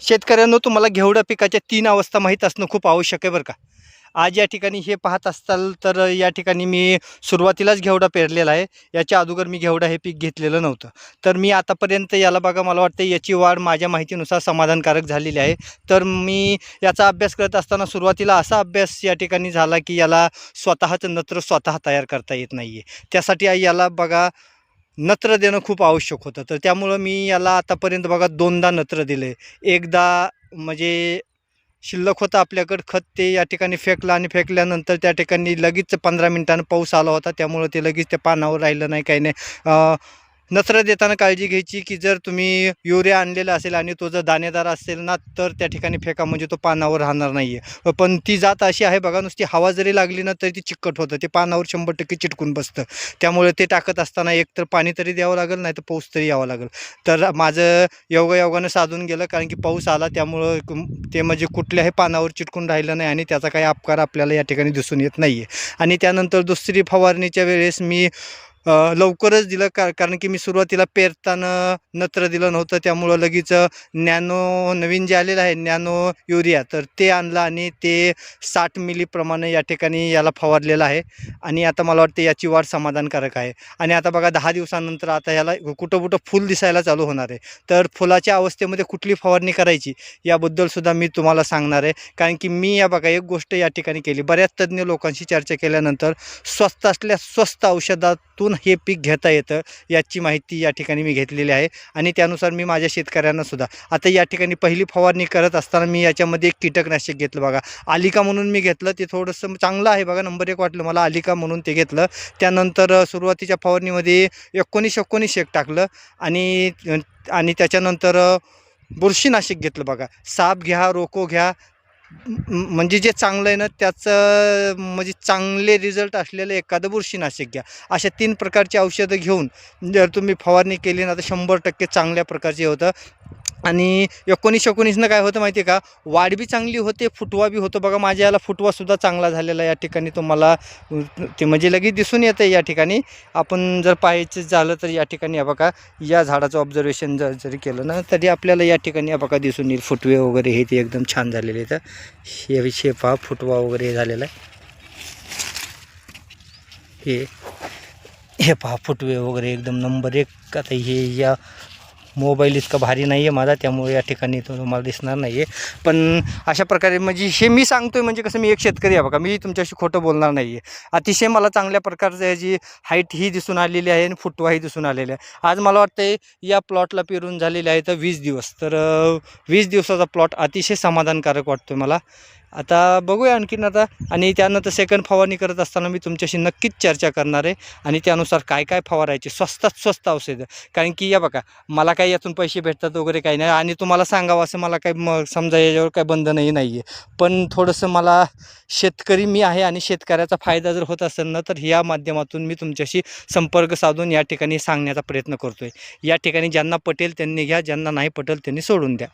शेतकऱ्यांनो तुम्हाला घेवडा पिकाच्या तीन अवस्था माहीत असणं खूप आवश्यक आहे बरं का. आज या ठिकाणी हे पाहत असताल तर या ठिकाणी मी सुरुवातीलाच घेवडा पेरलेला आहे. याच्या अगोदर मी घेवडा हे पीक घेतलेलं नव्हतं. तर मी आतापर्यंत याला बघा मला वाटतं याची वाढ माझ्या माहितीनुसार समाधानकारक झालेली आहे. तर मी याचा अभ्यास करत असताना सुरुवातीला असा अभ्यास या ठिकाणी झाला की याला स्वतःचं नत्र स्वतः तयार करता येत नाही आहे त्यासाठी आई याला बघा नत्र देणं खूप आवश्यक होतं. तर त्यामुळं मी याला आतापर्यंत बघा दोनदा नत्र दिले. एकदा म्हणजे शिल्लक होतं आपल्याकडं खत ते या ठिकाणी फेकलं आणि फेकल्यानंतर त्या ठिकाणी लगेच पंधरा मिनिटानं पाऊस आला होता. त्यामुळं ते लगेच त्या पानावर राहिलं नाही काही नाही. नत्र देताना काळजी घ्यायची की जर तुम्ही युरिया आणलेला असेल आणि तो जर दाणेदार असेल ना तर त्या ठिकाणी फेका म्हणजे तो पानावर राहणार नाही आहे पण ती जात अशी आहे बघा नुसती हवा जरी लागली ना तरी ती चिकट होतं. ते पानावर शंभर टक्के चिटकून बसतं. त्यामुळे ते टाकत असताना एक तर पाणी तरी द्यावं लागेल नाही तर पाऊस तरी यावं लागेल. तर माझं योगायोगानं साधून गेलं कारण की पाऊस आला त्यामुळं ते म्हणजे कुठल्याही पानावर चिटकून राहिलं नाही आणि त्याचा काही अपकार आपल्याला या ठिकाणी दिसून येत नाही आहे आणि त्यानंतर दुसरी फवारणीच्या वेळेस मी लवकरच दिलं का कारण की मी सुरुवातीला पेरताना नत्र दिलं नव्हतं त्यामुळं लगेच नॅनो नवीन जे आलेलं आहे नॅनो युरिया तर ते आणलं आणि ते साठ मिलीप्रमाणे या ठिकाणी याला फवारलेलं आहे. आणि आता मला वाटतं याची वाढ समाधानकारक आहे. आणि आता बघा दहा दिवसानंतर आता याला कुठं कुठं फुल दिसायला चालू होणार आहे. तर फुलाच्या अवस्थेमध्ये कुठली फवारणी करायची याबद्दलसुद्धा मी तुम्हाला सांगणार आहे. कारण की मी या बघा एक गोष्ट या ठिकाणी केली. बऱ्याच तज्ज्ञ लोकांशी चर्चा केल्यानंतर स्वस्त असल्या स्वस्त औषधातून हे पीक घेता येतं याची माहिती या ठिकाणी मी घेतलेली आहे आणि त्यानुसार मी माझ्या शेतकऱ्यांना सुद्धा. आता या ठिकाणी पहिली फवारणी करत असताना मी याच्यामध्ये एक कीटकनाशक घेतलं बघा. आलिका म्हणून मी घेतलं ते थोडंसं चांगलं आहे बघा नंबर एक वाटलं मला आलिका म्हणून ते घेतलं. त्यानंतर सुरुवातीच्या फवारणीमध्ये एकोणीस एकोणीस एक टाकलं आणि आणि त्याच्यानंतर बुरशीनाशक घेतलं बघा. साप घ्या रोको घ्या म्हणजे जे चांगलं आहे ना त्याचं म्हणजे चांगले रिझल्ट असलेलं एखादं बुरशीनाशक घ्या. अशा तीन प्रकारची औषधं घेऊन जर तुम्ही फवारणी केली ना तर शंभर टक्के चांगल्या प्रकारचे होतं. आणि एकोणीस एकोणीसनं काय होतं माहिती आहे का? वाढ बी चांगली होते फुटवा बी होतो. बघा माझ्या याला फुटवासुद्धा चांगला झालेला या ठिकाणी तुम्हाला ते म्हणजे लगेच दिसून येतं या ठिकाणी. आपण जर पाहायचं झालं तर या ठिकाणी या बघा या झाडाचं ऑब्झर्वेशन जर जरी केलं ना तरी आपल्याला या ठिकाणी या बघा दिसून येईल. फुटवे वगैरे हे ते एकदम छान झालेले तर हे शेपा फुटवा वगैरे हे झालेला आहे. हे हे पहा फुटवे वगैरे एकदम नंबर एक. आता हे या मोबाईल इतका भारी नाही आहे माझा त्यामुळे या ठिकाणी तो तुम्हाला दिसणार नाही आहे पण अशा प्रकारे म्हणजे हे मी सांगतोय म्हणजे कसं मी एक शेतकरी आहे बघा मी तुमच्याशी खोटं बोलणार नाही आहे अतिशय मला चांगल्या प्रकारचं याची हाईट ही दिसून आलेली आहे आणि फुटवाही दिसून आलेला आहे. आज मला वाटतं या प्लॉटला पेरून झालेले आहे तर वीस दिवस. तर वीस दिवसाचा प्लॉट अतिशय समाधानकारक वाटतो मला. आता बघूया आणखीन आता. आणि त्यानंतर सेकंड फवारणी करत असताना मी तुमच्याशी नक्कीच चर्चा करणार आहे. आणि त्यानुसार काय काय फवारायचे? स्वस्तात स्वस्त औषधं. कारण की या बघा मला काही यातून पैसे भेटतात वगैरे काही नाही. आणि तुम्हाला सांगावं असं मला काही मग समजा याच्यावर काही बंधनही नाही आहे पण थोडंसं मला शेतकरी मी आहे आणि शेतकऱ्याचा फायदा जर होत असेल ना तर ह्या माध्यमातून मी तुमच्याशी संपर्क साधून या ठिकाणी सांगण्याचा प्रयत्न करतो आहे या ठिकाणी ज्यांना पटेल त्यांनी घ्या ज्यांना नाही पटेल त्यांनी सोडून द्या.